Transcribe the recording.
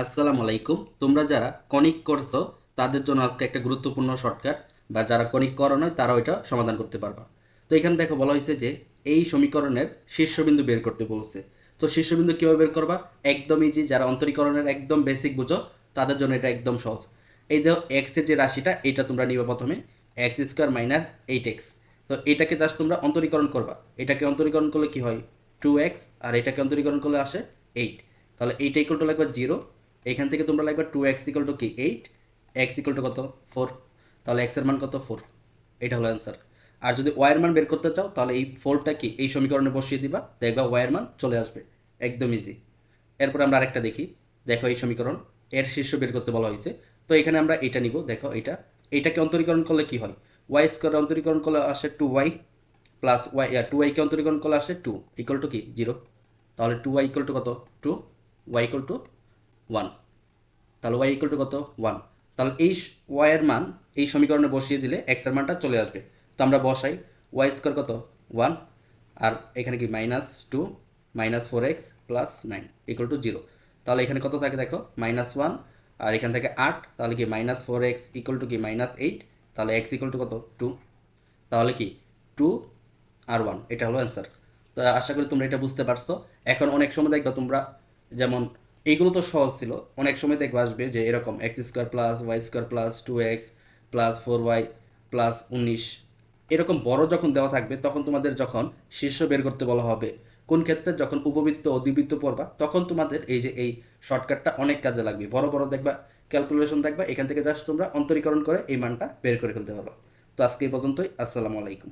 আসসালামু আলাইকুম। তোমরা যারা কনিক করছ, তাদের জন্য আজকে একটা গুরুত্বপূর্ণ শর্টকাট বা যারা কনিক করো নয় তারা ওইটা সমাধান করতে পারবা। তো এখানে দেখো বলা হয়েছে যে, এই সমীকরণের শীর্ষবিন্দু বের করতে বলছে। তো শীর্ষবিন্দু কীভাবে বের করবা? একদম ইজি যারা অন্তরীকরণের একদম বেসিক বুঝো, তাদের জন্য এটা একদম সহজ। এই দেখো এক্সের যে রাশিটা, এটা তোমরা নিবে প্রথমে x square minus eight x তো এটাকে জাস্ট তোমরা অন্তরীকরণ করবা। এটাকে অন্তরীকরণ করলে কি হয়? টু এক্স আর এটাকে অন্তরীকরণ করলে আসে এইট তাহলে এইটা ইকুয়াল টু লাগবে জিরো এখান থেকে তোমরা লাগবে টু এক্স ইকল টু কি এইট এক্স ইকুয়াল টু কত? ফোর তাহলে এক্সের মান কত? ফোর এটা হলো অ্যান্সার আর যদি ওয়াইয়ের মান বের করতে চাও, তাহলে এই ফোরটা কি? এই সমীকরণে বসিয়ে দিবা, দেখবা ওয়াইয়ের মান চলে আসবে। একদম ইজি এরপর আমরা আরেকটা দেখি। দেখো এই সমীকরণ, এর শীর্ষ বের করতে বলা হয়েছে। তো এখানে আমরা এটা নিব, দেখো এটা। এইটাকে অন্তরীকরণ করলে কি হয়? ওয়াই স্কোয়ার অন্তরীকরণ করলে আসে two y plus y two ওয়াইকে অন্তরীকরণ করলে আসে টু ইকুয়াল টু কি? জিরো তাহলে টু ওয়াই ইকুয়াল টু কত? Two y equal to one. তাহলে ওয়াই ইকুয়াল টু কত? ওয়ান। তাহলে এই ওয়াইয়ের মান এই সমীকরণে বসিয়ে দিলে এক্সের মানটা চলে আসবে। তো আমরা বসাই। ওয়াই স্কোয়ার কত? ওয়ান। আর এখানে কি? Minus two minus four x plus nine equal to zero তাহলে এখানে কত থাকে দেখো? মাইনাস ওয়ান আর এখান থেকে আট। তাহলে কি? Minus four x equal to কি? মাইনাস এইট তাহলে এক্স ইকুয়াল টু কত? টু তাহলে কি? টু আর ওয়ান এটা হলো অ্যান্সার তো আশা করি তোমরা এটা বুঝতে পারছ। এখন অনেক সময় দেখবা তোমরা যেমন এইগুলো তো সহজ ছিল। অনেক সময় দেখবা আসবে যে এরকম x square plus y square plus two x plus four y plus উনিশ। এরকম বড় যখন দেওয়া থাকবে, তখন তোমাদের যখন শীর্ষ বের করতে বলা হবে, কোন ক্ষেত্রে যখন উপবৃত্ত অধিবৃত্ত পড়বা, তখন তোমাদের এই যে এই শর্টকাটটা অনেক কাজে লাগবে। বড় বড় দেখবা ক্যালকুলেশন দেখবা, এখান থেকে জাস্ট তোমরা অন্তরীকরণ করে এই মানটা বের করে ফেলতে পারবা। তো আজকে এই পর্যন্তই, আসসালামু আলাইকুম।